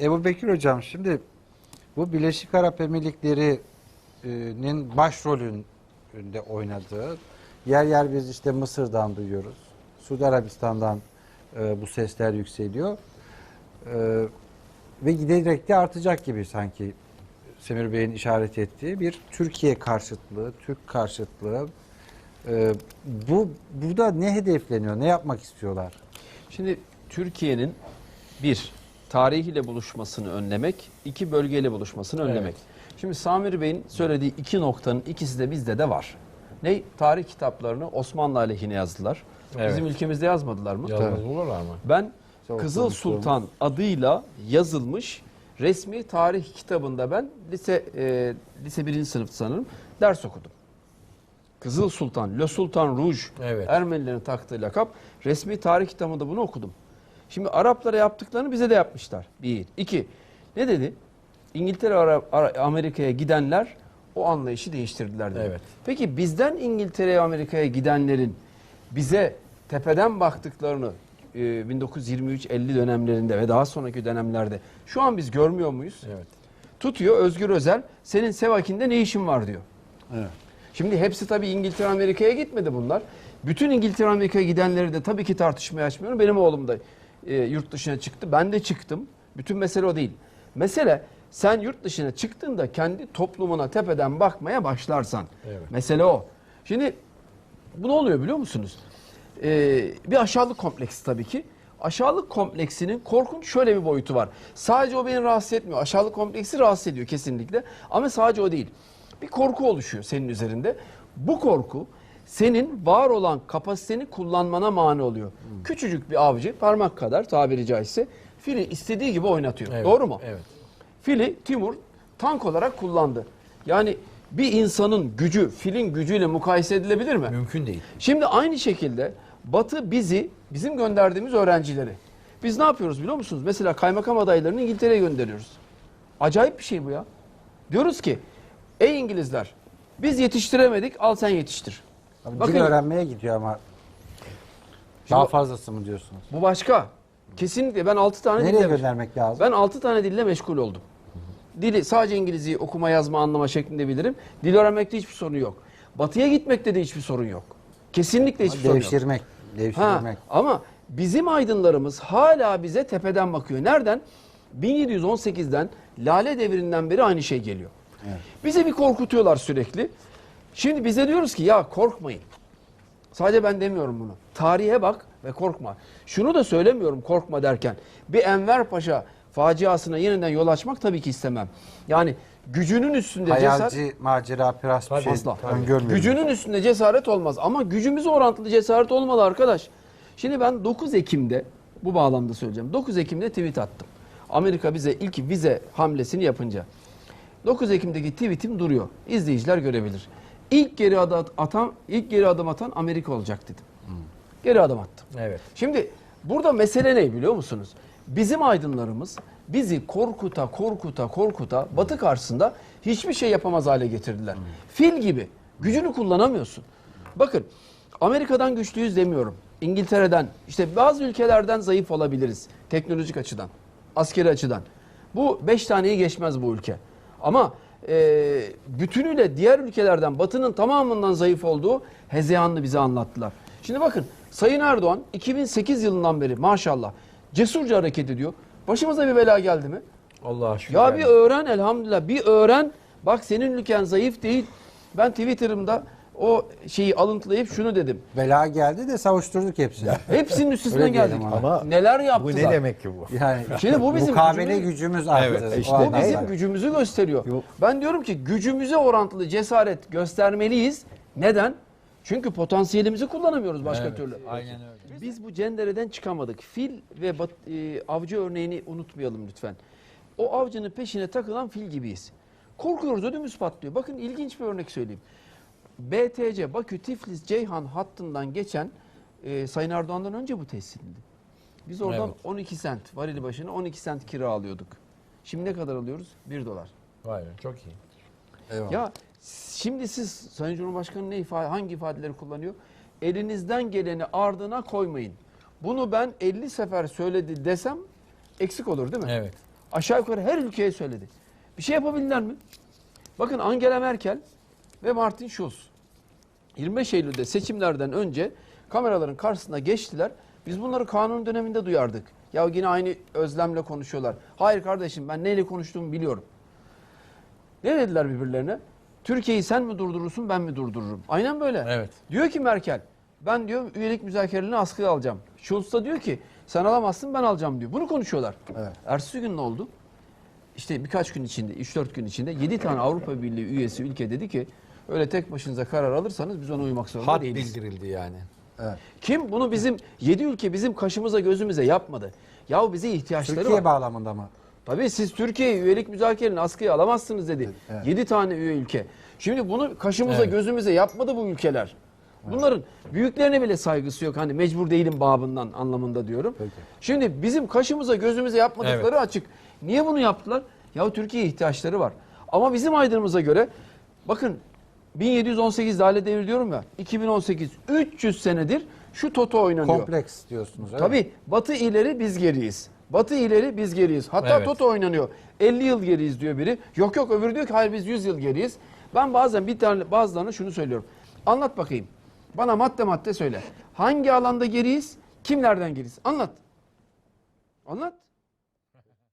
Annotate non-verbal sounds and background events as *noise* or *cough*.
Ebu Bekir Hocam şimdi bu Birleşik Arap Emirlikleri'nin başrolünde oynadığı yer yer biz işte Mısır'dan duyuyoruz. Suudi Arabistan'dan e, bu sesler yükseliyor. E, ve giderek de artacak gibi sanki Semir Bey'in işaret ettiği bir Türkiye karşıtlığı, Türk karşıtlığı. E, bu burada ne hedefleniyor? Ne yapmak istiyorlar? Şimdi Türkiye'nin bir tarihiyle buluşmasını önlemek, iki bölgeyle buluşmasını önlemek. Şimdi Samir Bey'in söylediği iki noktanın ikisi de bizde de var. Ne? Tarih kitaplarını Osmanlı aleyhine yazdılar. Evet. Bizim ülkemizde yazmadılar mı? Olur ama. Ben Çok Kızıl. Sultan adıyla yazılmış resmi tarih kitabında ben lise e, lise birinci sınıf sanırım ders okudum. Kızıl Sultan, Le Sultan Rouge, Evet. Ermenilerin taktığı lakap. Resmi tarih kitabında bunu okudum. Şimdi Araplara yaptıklarını bize de yapmışlar. Bir. iki. Ne dedi? İngiltere, Amerika'ya gidenler o anlayışı değiştirdiler dedi. Evet. Peki bizden İngiltere'ye, Amerika'ya gidenlerin bize tepeden baktıklarını e, 1923-50 dönemlerinde ve daha sonraki dönemlerde şu an biz görmüyor muyuz? Evet. Tutuyor Özgür Özel, senin Sevakin'de ne işin var diyor. Evet. Şimdi hepsi tabii İngiltere Amerika'ya gitmedi bunlar. Bütün İngiltere Amerika'ya gidenleri de tabii ki tartışmaya açmıyorum. Benim oğlum da e, yurt dışına çıktı. Ben de çıktım. Bütün mesele o değil. Mesele sen yurt dışına çıktığında kendi toplumuna tepeden bakmaya başlarsan. Evet. Mesele o. Şimdi bu ne oluyor biliyor musunuz? Ee, bir aşağılık kompleksi tabii ki. Aşağılık kompleksinin korkunç şöyle bir boyutu var. Sadece o beni rahatsız etmiyor. Aşağılık kompleksi rahatsız ediyor kesinlikle. Ama sadece o değil. Bir korku oluşuyor senin üzerinde. Bu korku senin var olan kapasiteni kullanmana mani oluyor. Küçücük bir avcı parmak kadar tabiri caizse fili istediği gibi oynatıyor. Evet. Doğru mu? Evet. Fili Timur tank olarak kullandı. Yani bir insanın gücü filin gücüyle mukayese edilebilir mi? Mümkün değil. Şimdi aynı şekilde Batı bizi, bizim gönderdiğimiz öğrencileri. Biz ne yapıyoruz biliyor musunuz? Mesela kaymakam adaylarını İngiltere'ye gönderiyoruz. Acayip bir şey bu ya. Diyoruz ki, ey İngilizler biz yetiştiremedik al sen yetiştir. Abi Bakın- dil öğrenmeye gidiyor ama daha fazlası mı diyorsunuz? Bu başka. Kesinlikle ben 6 tane Nereye dille göndermek lazım? Ben 6 tane dille meşgul oldum. Dili sadece İngilizceyi okuma yazma anlama şeklinde bilirim. Dil öğrenmekte hiçbir sorun yok. Batıya gitmekte de hiçbir sorun yok. Kesinlikle hiçbir sorun yok. Devşirmek. Ha, Devşirmek. ama bizim aydınlarımız hala bize tepeden bakıyor. Nereden? 1718'den Lale devrinden beri aynı şey geliyor. Evet. Bize bir korkutuyorlar sürekli. Şimdi bize diyoruz ki ya korkmayın. Sadece ben demiyorum bunu. Tarihe bak ve korkma. Şunu da söylemiyorum korkma derken. Bir Enver Paşa faciasına yeniden yol açmak tabii ki istemem. Yani gücünün üstünde cesaret... Hayalci, macera, piras bir şey Asla. Gücünün üstünde cesaret olmaz ama gücümüze orantılı cesaret olmalı arkadaş. Şimdi ben 9 Ekim'de bu bağlamda söyleyeceğim. 9 Ekim'de tweet attım. Amerika bize ilk vize hamlesini yapınca. 9 Ekim'deki tweetim duruyor. İzleyiciler görebilir. İlk geri adım atan, ilk geri adım atan Amerika olacak dedim. Geri adım attım. Evet. Şimdi burada mesele ne biliyor musunuz? Bizim aydınlarımız bizi korkuta korkuta korkuta batı karşısında hiçbir şey yapamaz hale getirdiler. Fil gibi gücünü kullanamıyorsun. Bakın Amerika'dan güçlüyüz demiyorum. İngiltere'den işte bazı ülkelerden zayıf olabiliriz teknolojik açıdan, askeri açıdan. Bu beş taneyi geçmez bu ülke. Ama e, bütünüyle diğer ülkelerden batının tamamından zayıf olduğu hezeyanını bize anlattılar. Şimdi bakın Sayın Erdoğan 2008 yılından beri maşallah cesurca hareket ediyor. Başımıza bir bela geldi mi? Allah'a şükür. Ya bir öğren elhamdülillah bir öğren. Bak senin ülken zayıf değil. Ben Twitter'ımda o şeyi alıntılayıp şunu dedim. Bela geldi de savuşturduk hepsini. Hepsinin diyelim geldik. ama. Neler bu yaptılar? ne demek ki bu? Yani *laughs* Şimdi bu bizim mukabele gücümüz- gücümüz arttı. Evet, işte Bu bizim gücümüzü gösteriyor. Yok. Ben diyorum ki gücümüze orantılı cesaret göstermeliyiz. Neden? Çünkü potansiyelimizi kullanamıyoruz başka türlü. Aynen öyle. Biz bu cendereden çıkamadık. Fil ve bat- e, avcı örneğini unutmayalım lütfen. O avcının peşine takılan fil gibiyiz. Korkuyoruz ödümüz patlıyor. Bakın ilginç bir örnek söyleyeyim. BTC Bakü Tiflis Ceyhan hattından geçen e, Sayın Erdoğan'dan önce bu tesis edildi. Biz oradan Evet. 12 sent varili başına 12 sent kira alıyorduk. Şimdi ne kadar alıyoruz? 1 dolar. Vay be çok iyi. Eyvallah. Ya şimdi siz Sayın Cumhurbaşkanı ne ifade, hangi ifadeleri kullanıyor? Elinizden geleni ardına koymayın. Bunu ben 50 sefer söyledi desem eksik olur değil mi? Evet. Aşağı yukarı her ülkeye söyledi. Bir şey yapabildiler mi? Bakın Angela Merkel ve Martin Schulz 25 Eylül'de seçimlerden önce kameraların karşısına geçtiler. Biz bunları kanun döneminde duyardık. Ya yine aynı özlemle konuşuyorlar. Hayır kardeşim ben neyle konuştuğumu biliyorum. Ne dediler birbirlerine? Türkiye'yi sen mi durdurursun ben mi durdururum? Aynen böyle. Evet. Diyor ki Merkel ben diyor üyelik müzakerelerini askıya alacağım. Schulz da diyor ki sen alamazsın ben alacağım diyor. Bunu konuşuyorlar. Evet. Ertesi gün ne oldu? İşte birkaç gün içinde, 3-4 gün içinde 7 tane Avrupa Birliği üyesi ülke dedi ki öyle tek başınıza karar alırsanız biz ona uymak zorunda Had değiliz. bildirildi yani. Kim? Bunu bizim 7 ülke bizim kaşımıza gözümüze yapmadı. Yahu bize ihtiyaçları Türkiye var. bağlamında mı? Tabii siz Türkiye üyelik müzakerelerini askıya alamazsınız dedi. Evet. 7 tane üye ülke. Şimdi bunu kaşımıza Evet. gözümüze yapmadı bu ülkeler. Bunların büyüklerine bile saygısı yok. Hani mecbur değilim babından anlamında diyorum. Peki. Şimdi bizim kaşımıza gözümüze yapmadıkları açık. Niye bunu yaptılar? Ya Türkiye ihtiyaçları var. Ama bizim aydınımıza göre bakın 1718 Lale Devri diyorum ya 2018 300 senedir şu toto oynanıyor. Kompleks diyorsunuz. öyle mi? Tabii Batı ileri biz geriyiz. Batı ileri biz geriyiz. Hatta Evet. Toto oynanıyor. 50 yıl geriyiz diyor biri. Yok yok öbürü diyor ki hayır biz 100 yıl geriyiz. Ben bazen bir tane bazılarına şunu söylüyorum. Anlat bakayım. Bana madde madde söyle. Hangi alanda geriyiz? Kimlerden geriyiz? Anlat. Anlat.